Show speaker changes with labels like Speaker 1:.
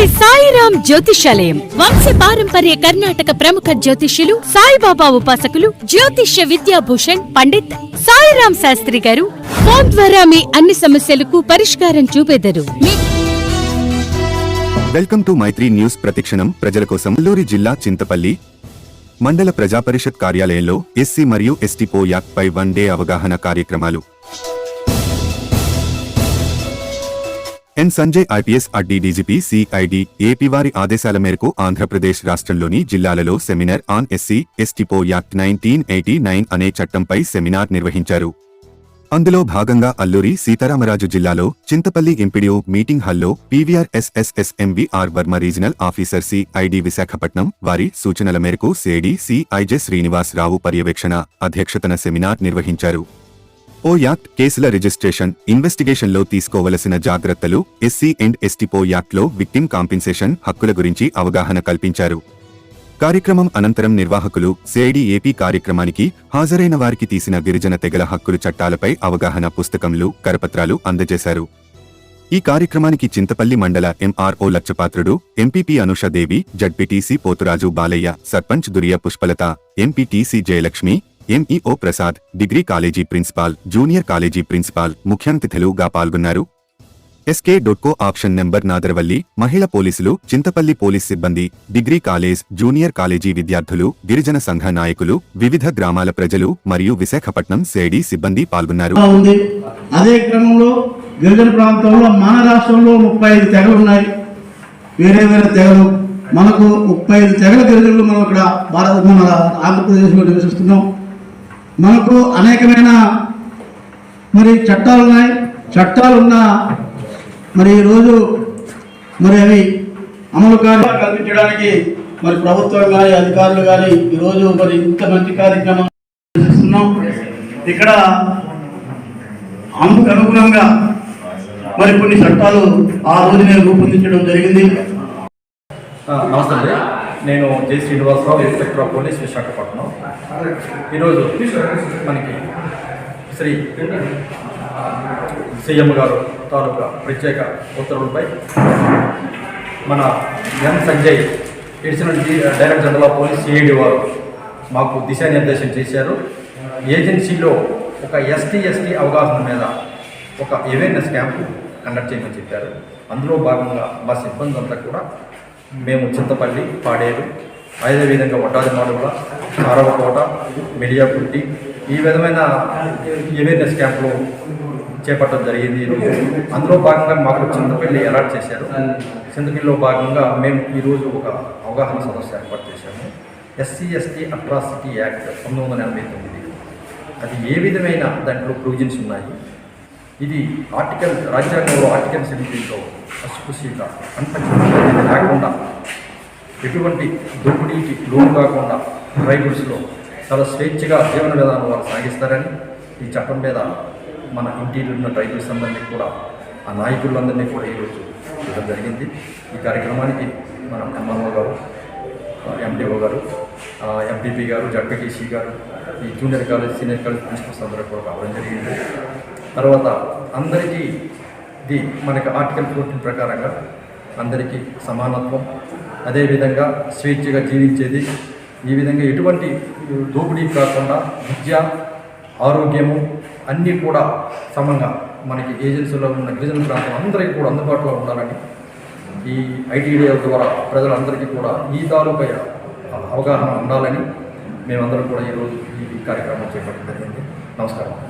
Speaker 1: శ్రీ సాయిరాం జ్యోతిషాలయం. వంశ పారంపర్య కర్ణాటక ప్రముఖ జ్యోతిష్యులు సాయిబాబా ఉపాసకులు జ్యోతిష్య విద్యాభూషణ్ పండిత్ సాయిరాం శాస్త్రి గారు ఫోన్ ద్వారా మీ అన్ని సమస్యలకు పరిష్కారం చూపెదరు.
Speaker 2: వెల్కమ్ టు మైత్రి న్యూస్ ప్రతిక్షణం. ప్రజల కోసం అల్లూరి జిల్లా చింతపల్లి మండల ప్రజాపరిషత్ కార్యాలయంలో ఎస్సీ మరియు ఎస్టీ పో యాక్ట్ పై వన్ డే అవగాహన కార్యక్రమాలు. ఎన్ సంజయ్ ఐపీఎస్ అడ్డీ డీజీపీ సిఐడి ఏపీ వారి ఆదేశాల మేరకు ఆంధ్రప్రదేశ్ రాష్ట్రంలోని జిల్లాలలో సెమినార్ ఆన్ ఎస్సీ ఎస్టిపో యాక్ట్ నైన్టీన్ ఎయిటీ నైన్ అనే చట్టంపై సెమినార్ నిర్వహించారు. అందులో భాగంగా అల్లూరి సీతారామరాజు జిల్లాలో చింతపల్లి ఎంపీడీఓ మీటింగ్ హాల్లో PVR SSSMVR Varma regional officer CID Visakhapatnam వారి సూచనల మేరకు సిఐడి సిఐజె శ్రీనివాస్ రావు పర్యవేక్షణ అధ్యక్షతన సెమినార్ నిర్వహించారు. ఓ యాక్ట్ కేసుల రిజిస్ట్రేషన్ ఇన్వెస్టిగేషన్లో తీసుకోవలసిన జాగ్రత్తలు ఎస్సీ అండ్ ఎస్టీ పో విక్టిమ్ కాంపెన్సేషన్ హక్కుల గురించి అవగాహన కల్పించారు. కార్యక్రమం అనంతరం నిర్వాహకులు సిఐడి ఏపీ కార్యక్రమానికి హాజరైన వారికి తీసిన గిరిజన తెగల హక్కులు చట్టాలపై అవగాహన పుస్తకంలు కరపత్రాలు అందజేశారు. ఈ కార్యక్రమానికి చింతపల్లి మండల MRO Lakshapatrudu MPP Anushadevi ZPTC Poturaju Balayya sarpanch Duriya Pushpalatha MPTC Jayalakshmi MEO Prasad degree college principal junior college principal ముఖ్యాంతిథులుగా పాల్గొన్నారు. ఎస్కే డొట్కో ఆప్షన్ నెంబర్ నాదరవల్లి మహిళ పోలీసులు చింతపల్లి పోలీస్ సిబ్బంది డిగ్రీ కాలేజ్ జూనియర్ కాలేజీ విద్యార్థులు గిరిజన సంఘ నాయకులు వివిధ గ్రామాల ప్రజలు మరియు విశాఖపట్నం సిఐడి సిబ్బంది పాల్గొన్నారు.
Speaker 3: అదే క్రమంలో గిరిజన ప్రాంతంలో మన రాష్ట్రంలో ముప్పై ఐదు తెగలు ఉన్నాయి. వేరే వేరే తెగలు. మనకు ముప్పై ఐదు తెగల గిరిజనులు మనం ఇక్కడ భారత మన ఆంధ్రప్రదేశ్లో నివసిస్తున్నాం. మనకు అనేకమైన మరి చట్టాలు ఉన్నాయి. చట్టాలు ఉన్న మరి ఈరోజు మరి అవి అమలు కార్య కల్పించడానికి మరి ప్రభుత్వం కానీ అధికారులు కానీ ఈరోజు మరి ఇంత మంచి కార్యక్రమం నిర్వహిస్తున్నాం ఇక్కడ అందుకు అనుగుణంగా మరి కొన్ని చట్టాలు ఆ రోజునే రూపొందించడం జరిగింది.
Speaker 4: నమస్తే నేను Jai Srinivasarao inspector of police Visakhapatnam. ఈరోజు మనకి శ్రీ సీఎం గారు తాలూకా ప్రత్యేక ఉత్తర్వులపై మన M Sanjay additional director general of police CID వారు మాకు దిశానిర్దేశం చేశారు. ఏజెన్సీలో ఒక ఎస్టీ ఎస్టీ అవగాహన మీద ఒక అవేర్నెస్ క్యాంపు కండక్ట్ చేయమని చెప్పారు. అందులో భాగంగా మా సిబ్బంది అంతా కూడా మేము చింతపల్లి పాడేరు అదేవిధంగా వడ్డాది మాడుగుల కారవకోట మిడియాపుట్టి ఈ విధమైన అవేర్నెస్ క్యాంపులు చేపట్టడం జరిగింది. అందులో భాగంగా మాకు చింతపల్లి అలాట్ చేశారు. చింతపల్లిలో భాగంగా మేము ఈరోజు ఒక అవగాహన సదస్సు ఏర్పాటు చేశాము. ఎస్సీ ఎస్టీ అట్రాసిటీ యాక్ట్ పంతొమ్మిది వందల ఎనభై తొమ్మిది. అది ఏ విధమైన దాంట్లో ప్రొవిజన్స్ ఉన్నాయి? ఇది ఆర్టికల్ రాజ్యాంగంలో ఆర్టికల్ సెవెంటీన్లో అస్పృశ్యత అన్పచ్చి లేకుండా ఎటువంటి దోపిడీకి లోను కాకుండా ట్రైబల్స్లో చాలా స్వేచ్ఛగా జీవన విధానం వారు సాగిస్తారని ఈ చట్టం మీద మన ఇంటీరియర్ ఉన్న ట్రైబల్స్ అందరినీ కూడా ఆ నాయకులందరినీ కూడా ఈరోజు ఇవ్వడం జరిగింది. ఈ కార్యక్రమానికి మన ఎంఎల్ఓ గారు ఎండిఓ గారు ఎంపీపీ గారు జడ్పీటీసీ గారు ఈ junior college senior college principals అందరూ కూడా రావడం జరిగింది. తర్వాత అందరికీ ఇది మనకి ఆర్టికల్ ఫోర్టీన్ ప్రకారంగా అందరికీ సమానత్వం. అదేవిధంగా స్వేచ్ఛగా జీవించేది. ఈ విధంగా ఎటువంటి దోపిడీ కాకుండా విద్య ఆరోగ్యము అన్నీ కూడా సమంగా మనకి ఏజెన్సీలో ఉన్న గిరిజన ప్రాంతం అందరికీ కూడా అందుబాటులో ఉండాలని ఈ ఐటీడీఎల్ ద్వారా ప్రజలందరికీ కూడా ఈ తాలూకా అవగాహన ఉండాలని మేమందరం కూడా ఈరోజు ఈ కార్యక్రమం చేపట్టడం జరిగింది. నమస్కారం.